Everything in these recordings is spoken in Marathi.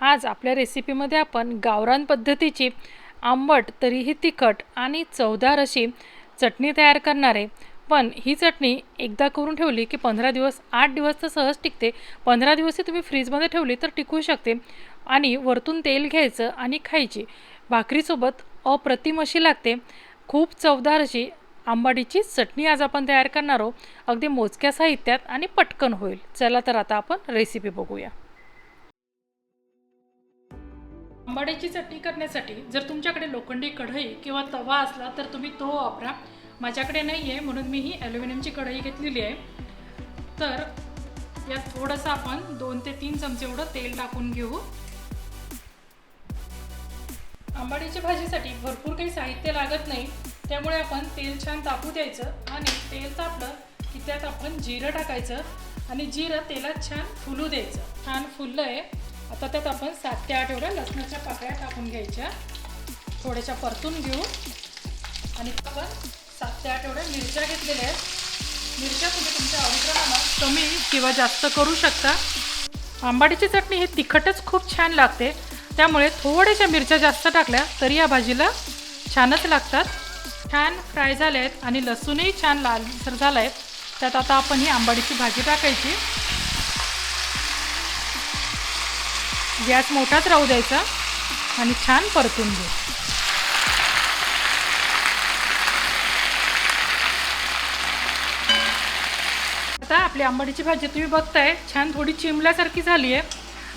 आज आपल्या रेसिपीमध्ये आपण गावरान पद्धतीची आंबट तरीही तिखट आणि चवदार अशी चटणी तयार करणार आहे. पण ही चटणी एकदा करून ठेवली की पंधरा दिवस आठ दिवस तर सहज टिकते. पंधरा दिवसही तुम्ही फ्रीजमध्ये ठेवली तर टिकू शकते आणि वरतून तेल घ्यायचं आणि खायची. भाकरीसोबत अप्रतिम अशी लागते. खूप चवदार अशी आंबाडीची चटणी आज आपण तयार करणार आहोत. अगदी मोजक्या साहित्यात आणि पटकन होईल. चला तर आता आपण रेसिपी बघूया. आंबाड्याची चटणी करण्यासाठी जर तुमच्याकडे लोखंडी कढई किंवा तवा असला तर तुम्ही तो वापरा. माझ्याकडे नाही आहे म्हणून मी ही ॲल्युमिनियमची कढई घेतलेली आहे. तर यात थोडंसं आपण दोन ते तीन चमचे एवढं तेल टाकून घेऊ. आंबाडीच्या भाजीसाठी भरपूर काही साहित्य लागत नाही त्यामुळे आपण तेल छान तापू द्यायचं आणि तेल तापलं की त्यात आपण जिरं टाकायचं आणि जिरं तेलात छान फुलू द्यायचं. छान फुललं आहे आता त्यात आपण सात ते आठ एवढ्या लसणाच्या पाकळ्या टाकून घ्यायच्या. थोड्याशा परतून घेऊ. आणि आपण सात ते आठ एवढ्या मिरच्या घेतलेल्या आहेत. मिरच्या तुम्ही तुमच्या आवडीप्रमाणे कमी किंवा जास्त करू शकता. आंबाडीची चटणी ही तिखटच खूप छान लागते. त्यामुळे थोड्याशा मिरच्या जास्त टाकल्या तरी या भाजीला छानच लागतात. छान फ्राय झाले आहेत आणि लसूणही छान लालसर झाला आहे त्यात आता आपण ही आंबाडीची भाजी टाकायची. गॅस मोठाच राहू द्यायचा आणि छान परतून घेऊ आता आपली आंबाडीची भाजी तुम्ही बघताय छान थोडी चिमल्यासारखी झाली आहे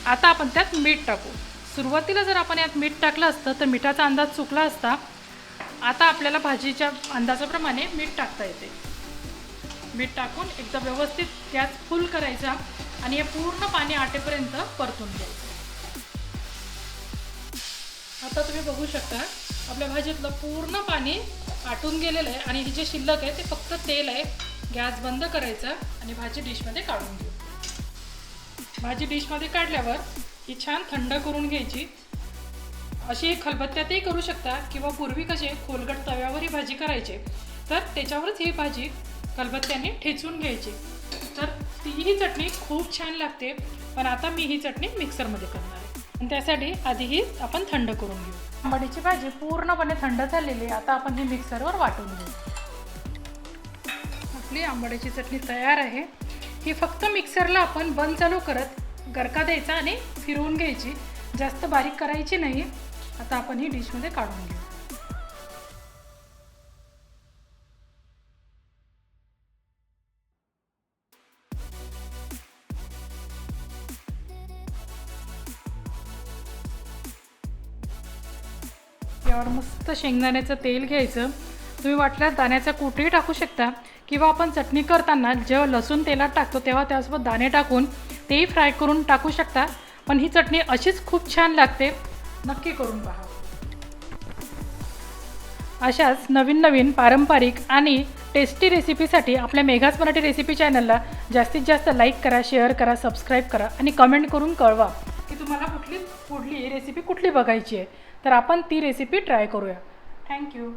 आता आपण त्यात मीठ टाकू. सुरुवातीला जर आपण यात मीठ टाकलं असतं तर मिठाचा अंदाज चुकला असता आता आपल्याला भाजीच्या अंदाजाप्रमाणे मीठ टाकता येते. मीठ टाकून एकदा व्यवस्थित गॅस फुल करायचा आणि हे पूर्ण पाणी आटेपर्यंत परतून घ्यायचं. आता तुम्ही बघू शकता आपल्या भाजीतलं पूर्ण पाणी आटून गेलेलं आहे आणि हे जे शिल्लक आहे ते फक्त तेल आहे. गॅस बंद करायचा आणि भाजी डिशमध्ये काढून घेऊ. भाजी डिशमध्ये काढल्यावर ही छान थंड करून घ्यायची. अशी खलबत्त्यातही करू शकता किंवा पूर्वी कसे खोलगट तव्यावर ही भाजी करायचे तर त्याच्यावरच ही भाजी खलबत्त्याने ठेचून घ्यायची. तर तीही चटणी खूप छान लागते पण आता मी ही चटणी मिक्सरमध्ये करणार आहे. त्यासाठी आधीही आपण थंड करून घेऊ. आंबाडीची भाजी पूर्णपणे थंड झालेली आहे. आता आपण ही मिक्सरवर वाटून घेऊ. आपली आंबाडीची चटणी तयार आहे. ही फक्त मिक्सरला आपण बंद चालू करत गरका द्यायचा आणि फिरवून घ्यायची. जास्त बारीक करायची नाही. आता आपण ही डिशमध्ये काढून घेऊ. यावर मस्त शेंगदाण्याचं तेल घ्यायचं. तुम्ही वाटल्यास दाण्याचा कुठेही टाकू शकता किंवा आपण चटणी करताना जेव्हा लसूण तेलात टाकतो तेव्हा त्यासोबत दाणे टाकून तेही फ्राय करून टाकू शकता. पण ही चटणी अशीच खूप छान लागते. नक्की करून पहा. अशाच नवीन नवीन पारंपरिक आणि टेस्टी रेसिपीसाठी आपल्या मेघास मराठी रेसिपी चॅनलला जास्तीत जास्त लाईक करा शेअर करा सबस्क्राईब करा आणि कमेंट करून कळवा की तुम्हाला कुठली पुढली रेसिपी कुठली बघायची आहे. तर आपण ती रेसिपी ट्राय करूया. थँक्यू